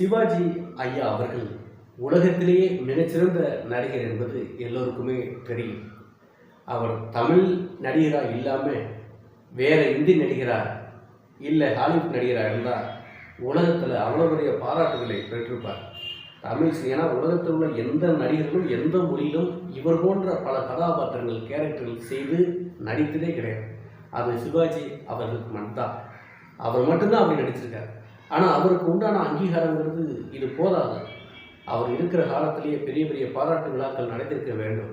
சிவாஜி ஐயா அவர்கள் உலகத்திலேயே மிகச்சிறந்த நடிகர் என்பது எல்லோருக்குமே தெரியும். அவர் தமிழ் நடிகராக இல்லாமல் வேறு இந்தி நடிகராக இல்லை ஹாலிவுட் நடிகராக இருந்தால் உலகத்தில் அவ்வளோ பெரிய பாராட்டுகளை பெற்றிருப்பார். தமிழ் ஏன்னா உலகத்தில் உள்ள எந்த நடிகர்களும் எந்த மொழியிலும் இவர் போன்ற பல கதாபாத்திரங்கள் கேரக்டர்கள் செய்து நடித்ததே கிடையாது. அது சிவாஜி அவர்களுக்கு மட்டும்தான். அவர் மட்டும்தான் அப்படி நடிச்சிருக்கார். ஆனால் அவருக்கு உண்டான அங்கீகாரங்கிறது இது போதாது. அவர் இருக்கிற காலத்திலேயே பெரிய பெரிய பாராட்டு விழாக்கள் நடந்திருக்க வேண்டும்.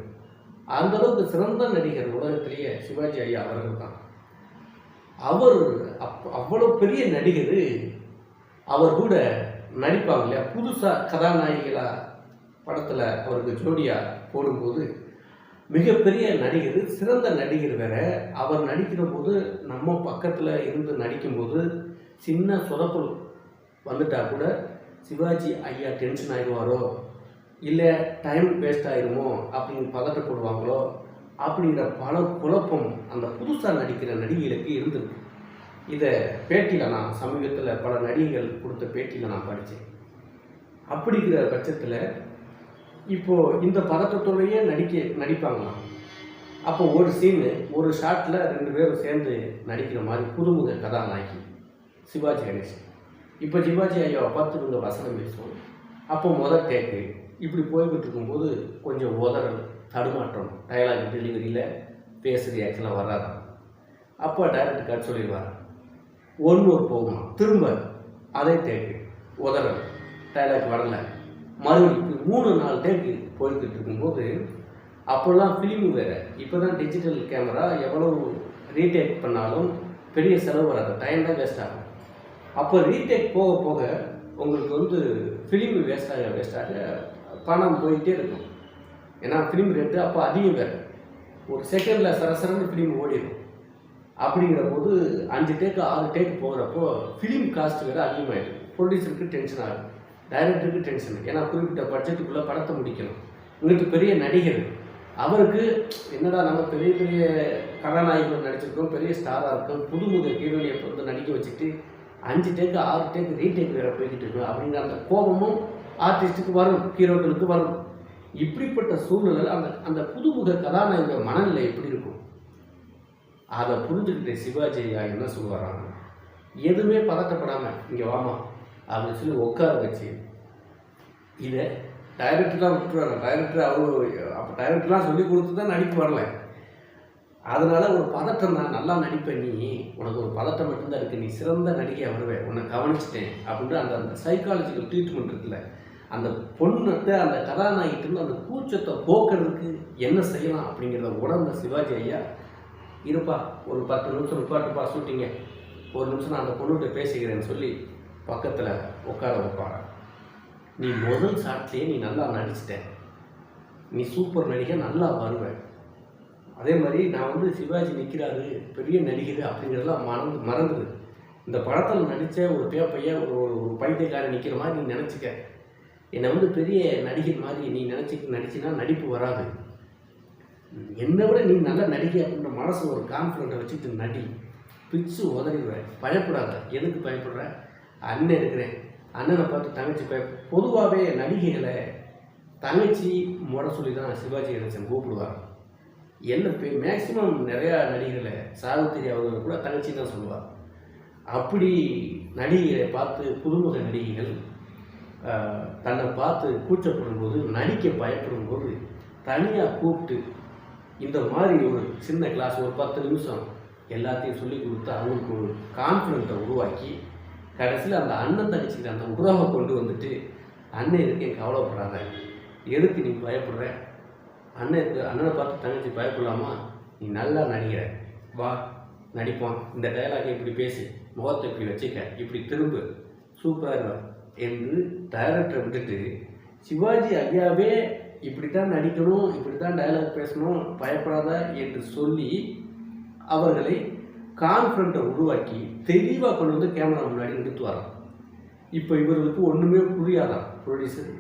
அந்த அளவுக்கு சிறந்த நடிகர் உலகத்திலேயே சிவாஜி ஐயா அவர்கள் தான். அவர் அப் அவ்வளோ பெரிய நடிகர் அவர் கூட நடிப்பாங்க இல்லையா? புதுசாக கதாநாயகிகளாக படத்தில் அவருக்கு ஜோடியாக போடும்போது மிகப்பெரிய நடிகர் சிறந்த நடிகர் வேற. அவர் நடிக்கிற போது நம்ம பக்கத்தில் இருந்து நடிக்கும்போது சின்ன சொதப்பல் வந்துட்டா கூட சிவாஜி ஐயா டென்ஷன் ஆகிடுவாரோ இல்லை டைம் வேஸ்ட் ஆகிடுமோ அப்படின்னு பதட்டப்படுவாங்களோ அப்படிங்கிற பல குழப்பம் அந்த புதுசாக நடிக்கிற நடிகைகளுக்கு இருந்திருக்கு இதை பேட்டியில் நான் சமீபத்தில் பல நடிகைகள் கொடுத்த பேட்டியில் நான் படித்தேன் அப்படிங்கிற பட்சத்தில் இப்போது இந்த பதட்டத்தோடையே நடிக்க நடிப்பாங்களாம் அப்போ ஒரு சீனு ஒரு ஷாட்டில் ரெண்டு பேரும் சேர்ந்து நடிக்கிற மாதிரி புதுமுக கதாநாயகி சிவாஜி கணேசன். இப்போ சிவாஜி ஐயாவை பார்த்து இவங்க வசனம் பேசுவோம். அப்போ முதல் டேக்கு இப்படி போய்கிட்டு இருக்கும்போது கொஞ்சம் உதறல் தடுமாற்றம் டயலாக் டெலிவரியில் பேசுகிற ஆக்சுவலாக வராதான் அப்போ டைரக்டர் கட் சொல்லிடுவார். ஒன்று ஒரு போகுமா? திரும்ப அதே டேக்கு உதறல் டைலாக் வரல. மறுபடியும் மூணு நாலு டேக்கு போய்கிட்டு இருக்கும்போது அப்போல்லாம் ஃபிலிம் வேறு. இப்போ தான் டிஜிட்டல் கேமரா எவ்வளோ ரீடேக் பண்ணாலும் பெரிய செலவு வராது. டைம் தான் வேஸ்ட் ஆகும். அப்போ ரீடேக் போக போக உங்களுக்கு வந்து ஃபிலிம் வேஸ்ட் ஆக வேஸ்ட் ஆக பணம் போயிட்டே இருக்கும். ஏன்னா ஃபிலிம் ரேட்டு அப்போ அதிகம் வேறு. ஒரு செகண்டில் சரசரன்னு ஃபிலிம் ஓடிடும் அப்படிங்கிற போது அஞ்சு டேக்கு ஆறு டேக்கு போகிறப்போ ஃபிலிம் காஸ்ட் வேறு அதிகமாகிடும் ப்ரொடியூசருக்கு டென்ஷன் ஆகும் டைரக்டருக்கு டென்ஷன் ஏன்னா குறிப்பிட்ட பட்ஜெட்டுக்குள்ளே படத்தை முடிக்கணும். உங்களுக்கு பெரிய நடிகர். அவருக்கு என்னடா நம்ம பெரிய பெரிய கதாநாயகர்கள் நடிச்சிருக்கோம் பெரிய ஸ்டாராக இருக்கோம் புதுமுக ஹீரோனியை வந்து நடிக்க வச்சுட்டு அஞ்சு டேக்கு ஆறு டேக்கு ரீடேக் வேறு போய்கிட்டு இருக்கு. அப்படிங்கிற அந்த கோபமும் ஆர்டிஸ்ட்டுக்கு வரும் ஹீரோக்களுக்கு வரும். இப்படிப்பட்ட சூழ்நிலையில் அந்த அந்த புதுமுக கதாநாயக மனநிலை எப்படி இருக்கும்? அதை புரிஞ்சுக்கிட்ட சிவாஜி ஐயா என்ன சொல்லுவாராங்க எதுவுமே பதட்டப்படாமல் இங்கே வாமா அப்படின்னு சொல்லி உட்கார வச்சு இதை டைரக்டர்லாம் விட்டுருவாங்க. டைரக்டர் அவரு அப்போ டைரக்டர்லாம் சொல்லி கொடுத்து தான் நடிப்பு வரல. அதனால் ஒரு பதட்டம் தான். நல்லா நடிப்பேன் நீ. உனக்கு ஒரு பதட்டம் மட்டும்தான் இருக்குது நீ சிறந்த நடிகையாக வருவேன் உன்னை கவனிச்சிட்டேன் அப்படின்ற அந்த அந்த சைக்காலஜிக்கல் ட்ரீட்மெண்ட் இருக்குல்ல. அந்த பொண்ணுகிட்ட அந்த கதாநாயகிட்ட அந்த கூச்சத்தை போக்குறதுக்கு என்ன செய்யலாம் அப்படிங்கிறத உணர்ந்த சிவாஜி ஐயா இருப்பா ஒரு பத்து நிமிஷம் நிப்பாட்டுப்பா ஷூட்டிங்க. ஒரு நிமிஷம் நான் அந்த பொண்ணுகிட்ட பேசிக்கிறேன்னு சொல்லி பக்கத்தில் உட்கார வைப்பாரா நீ முதல் ஷாட்லேயே நீ நல்லா நடிச்சிட்ட. நீ சூப்பர் நடிகை நல்லா வருவேன் அதே மாதிரி நான் வந்து சிவாஜி நிற்கிறாரு பெரிய நடிகர் அப்படிங்கிறதெல்லாம் மறந்து மறந்துடு இந்த படத்தில் நடித்த ஒரு பேப்பைய ஒரு ஒரு ஒரு பைத்தியக்காரன் நிற்கிற மாதிரி நீ நினச்சிக்க. என்னை வந்து பெரிய நடிகர் மாதிரி நீ நினச்சி நடிச்சின்னா நடிப்பு வராது. என்னை விட நீ நல்ல நடிகை அப்படின்ற மனசு ஒரு கான்ஃபிடண்ட்டை வச்சுட்டு நடி. பிச்சு உதறிடுவேன் பயப்படாத. எதுக்கு பயப்படுற? அண்ணன் இருக்கிறேன். அண்ணனை பார்த்து தங்கச்சி பய பொதுவாகவே நடிகைகளை தங்கச்சி முறை சொல்லி தான் சிவாஜி கணேசன் கூப்பிடுவாங்க என்ன பே மேக்சிமம் நிறையா நடிகர்களை சாவித்திரி அவர்கள் கூட தங்கச்சி தான் சொல்லுவார். அப்படி நடிகரை பார்த்து புதுமுக நடிகைகள் தன்னை பார்த்து கூச்சப்படும் போது நடிக்க பயப்படும் போது தனியாக கூப்பிட்டு இந்த மாதிரி ஒரு சின்ன கிளாஸ் ஒரு பத்து நிமிஷம் எல்லாத்தையும் சொல்லி கொடுத்து அவங்களுக்கு ஒரு கான்ஃபிடென்ட்டை உருவாக்கி கடைசியில் அந்த அண்ணன் தங்கச்சிக்கு அந்த உறவை கொண்டு வந்துட்டு அண்ணன் இருக்கேன் கவலைப்படாத? எதுக்கு நீ பயப்படுற? அண்ணன் அண்ணனை பார்த்து தங்கச்சி பயப்படலாமா நீ நல்லா நடிக்கிற. வா நடிப்பான் இந்த டயலாகை இப்படி பேசி. முகத்தை இப்படி வச்சுக்க. இப்படி திரும்பு. சூப்பராக இருவ என்று டைரக்டரை விட்டுட்டு சிவாஜி ஐயாவே இப்படி தான் நடிக்கணும் இப்படி தான் டயலாக் பேசணும் பயப்படாத என்று சொல்லி அவர்களை கான்ஃபிடண்ட்டை உருவாக்கி தெளிவாக கொண்டு வந்து கேமரா முன்னாடி நிறுத்துவாராம் இப்போ இவர்களுக்கு ஒன்றுமே புரியாதான். ப்ரொடியூசர்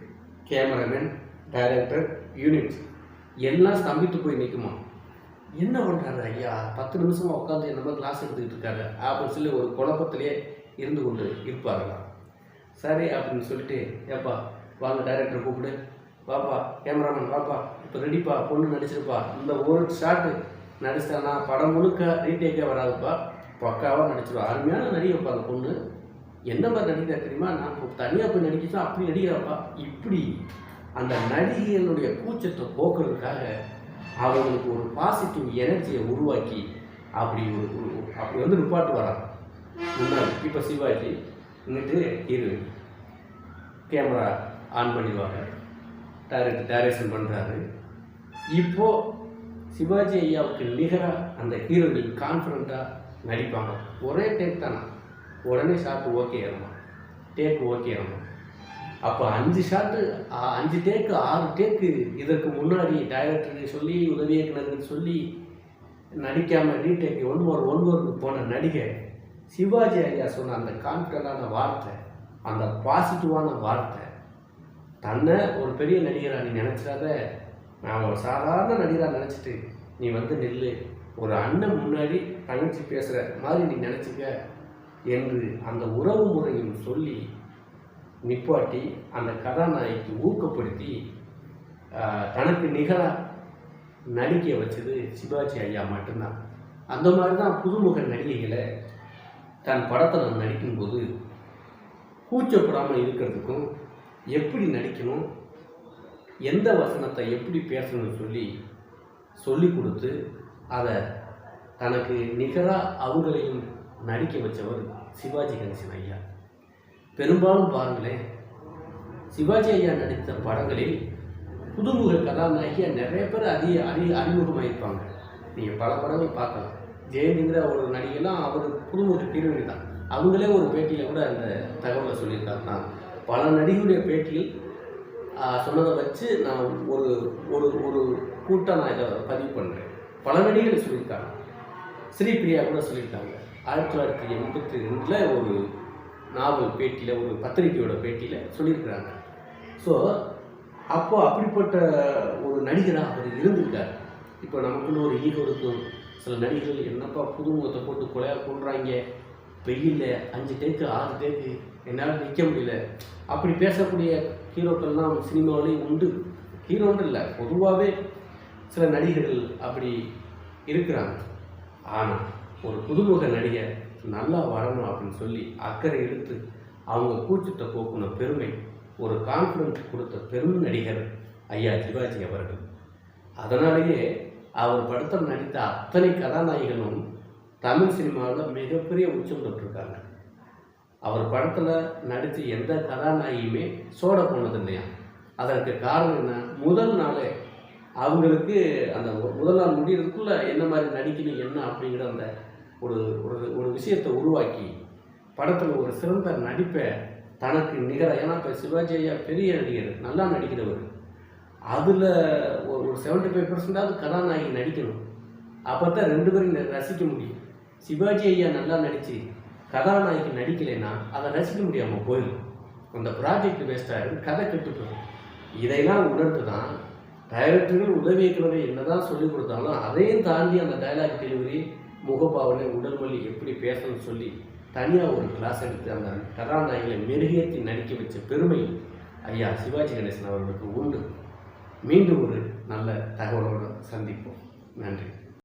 கேமராமேன் டைரக்டர் யூனிட்ஸ் எல்லாம் ஸ்தம்பித்து போய் நிற்குமா என்ன பண்ணுறாரு ஐயா? பத்து நிமிஷமாக உட்காந்து என்னமோ கிளாஸ் எடுத்துக்கிட்டு இருக்காரு. அப்படின்னு சொல்லி ஒரு குழப்பத்திலே இருந்து கொண்டு இருப்பார்களாம் சரி அப்படின்னு சொல்லிட்டு ஏப்பா வாங்க டைரக்டர் கூப்பிடு. வாப்பா கேமராமேன் வாப்பா இப்போ ரெடிப்பா பொண்ணு நடிச்சிருப்பா. இந்த ஒரு ஷாட்டு நடிச்சானா படம் முழுக்க ரீடேக்கே வராதுப்பா. பக்காவாக நடிச்சிருவா. அருமையான நடிகைப்பா அந்த பொண்ணு. என்ன மாதிரி நடிக்கிறா தெரியுமா? நான் தனியாக போய் நடிக்கிறா அப்படி நடிக்கிறாப்பா. இப்படி. அந்த நடிகையினுடைய கூச்சத்தை போக்குறதுக்காக அவங்களுக்கு ஒரு பாசிட்டிவ் எனர்ஜியை உருவாக்கி அப்படி ஒரு அப்படி வந்து நிப்பாட்டு வராங்க. முன்னாடி இப்போ சிவாஜி இங்கிட்டு இரு. கேமரா ஆன் பண்ணிடுவாங்க. டைரக்ட் டைரக்ஷன் பண்ணுறாரு இப்போது சிவாஜி ஐயாவுக்கு நிகராக அந்த ஹீரோயின் கான்ஃபிடண்ட்டாக நடிப்பாங்க. ஒரே டேக் தானே? உடனே ஷாட்டு ஓகே ஆகுமா? டேக் ஓகே ஆகுமா? அப்போ அஞ்சு ஷாட்டு அஞ்சு டேக்கு ஆறு டேக்கு இதற்கு முன்னாடி டைரக்டருக்கு சொல்லி உதவி இயக்குனருக்கு சொல்லி நடிக்காமல் ரீடேக் ஒன் மோர் ஒன் மோருக்கு போன நடிகை சிவாஜி ஐயா சொன்ன அந்த கான்ஃபிடண்டான வார்த்தை அந்த பாசிட்டிவான வார்த்தை தன்னை ஒரு பெரிய நடிகராக நீ நினச்சிடாத. நான் ஒரு சாதாரண நடிகராக நினச்சிட்டு நீ வந்து நில்லு. ஒரு அண்ணன் முன்னாடி தங்கச்சி பேசுகிற மாதிரி நீ நினச்சிக்க என்று அந்த உறவு முறையும் சொல்லி நிப்பாட்டி அந்த கதாநாயகிக்கு ஊக்கப்படுத்தி தனக்கு நிகராக நடிக்க வச்சது சிவாஜி ஐயா மட்டும்தான். அந்த மாதிரி தான் புதுமுக நடிகைகளை தன் படத்தில் நடிக்கும்போது கூச்சப்படாமல் இருக்கிறதுக்கும் எப்படி நடிக்கணும் எந்த வசனத்தை எப்படி பேசணும்னு சொல்லி சொல்லி கொடுத்து அதை தனக்கு நிகராக அவங்களையும் நடிக்க வச்சவர் சிவாஜி கணேசன் ஐயா. பெரும்பாலும் பாருங்களேன் சிவாஜி ஐயா நடித்த படங்களில் புதுமுக கதாநாயகியாக நிறைய பேர் அதிக அறி அறிமுகமாயிருப்பாங்க. நீங்கள் பல படங்கள் பார்க்கலாம். ஜெயந்திங்கிற ஒரு நடிகைலாம் அவர் புதுமுக ஹீரோயினி தான். அவங்களே ஒரு பேட்டியில் கூட அந்த தகவலை சொல்லியிருக்காங்க நான் பல நடிகையுடைய பேட்டியில் சொன்னதை வச்சு நான் ஒரு ஒரு ஒரு கூட்டம் நான் இதை பதிவு பண்ணுறேன் பல நடிகர்கள் சொல்லியிருக்காங்க. ஸ்ரீபிரியா கூட சொல்லியிருக்காங்க. ஆயிரத்தி தொள்ளாயிரத்தி எண்பத்தி ரெண்டில் ஒரு நாவல் பேட்டியில் ஒரு பத்திரிக்கையோட பேட்டியில் சொல்லியிருக்கிறாங்க. ஸோ அப்போ அப்படிப்பட்ட ஒரு நடிகராக அவர் இருந்திருக்கார். இப்போ நமக்குள்ள ஒரு ஈகோ இருக்கும் சில நடிகர்கள் என்னப்பா புதுமுகத்தை போட்டு கொலையாக கொள்றாங்க வெயிலில் அஞ்சு டேக்கு ஆறு டேக்கு என்னால் நிற்க முடியல. அப்படி பேசக்கூடிய ஹீரோக்கள்லாம் சினிமாவிலேயும் உண்டு. ஹீரோன்னு இல்லை பொதுவாகவே சில நடிகர்கள் அப்படி இருக்கிறாங்க. ஆனால் ஒரு புதுமுக நடிகர் நல்லா வரணும் அப்படின்னு சொல்லி அக்கறை எடுத்து அவங்க கூச்சத்தை போக்குன பெருமை ஒரு கான்ஃபிடன்ஸ் கொடுத்த பெரும் நடிகர் ஐயா சிவாஜி அவர்கள். அதனாலேயே அவர் படத்தில் நடித்த அத்தனை கதாநாயகனும் தமிழ் சினிமாவில் மிகப்பெரிய உச்சம் தொட்டிருக்காங்க அவர் படத்தில் நடித்த எந்த கதாநாயகியுமே சோட போனது இல்லையா? அதற்கு காரணம் என்ன? முதல் நாளே அவங்களுக்கு அந்த முதல் நாள் முடியறதுக்குள்ள என்ன மாதிரி நடிக்கணும் என்ன அப்படிங்கிற அந்த ஒரு ஒரு ஒரு விஷயத்தை உருவாக்கி படத்தில் ஒரு சிறந்த நடிப்பை தனக்கு நிகராக ஏன்னா இப்போ சிவாஜி ஐயா பெரிய நடிகர் நல்லா நடிக்கிறவர். அதில் ஒரு ஒரு செவன்ட்டி ஃபைவ் பர்சன்டாவது கதாநாயகி நடிக்கணும். அப்போ தான் ரெண்டு பேரும் ரசிக்க முடியும். சிவாஜி ஐயா நல்லா நடித்து கதாநாயகி நடிக்கலைன்னா அதை ரசிக்க முடியாமல் போயிடும். அந்த ப்ராஜெக்ட் வேஸ்ட் கதை கெட்டு போயிடும். இதையெல்லாம் உணர்ந்து தான் டைரக்டர்கள் உதவி இயக்குனர்கள் என்னதான் சொல்லிக் கொடுத்தாலும் அதையும் தாண்டி அந்த டயலாக் டெலிவரி முகபாவனை உடல் மொழி எப்படி பேசணும்னு சொல்லி தனியாக ஒரு கிளாஸ் எடுத்து அந்த கதாநாயகளை மெருகேற்றி நடிக்க வச்ச பெருமை ஐயா சிவாஜி கணேசன் அவர்களுக்கு உண்டு. மீண்டும் ஒரு நல்ல தகவலோடு சந்திப்போம். நன்றி.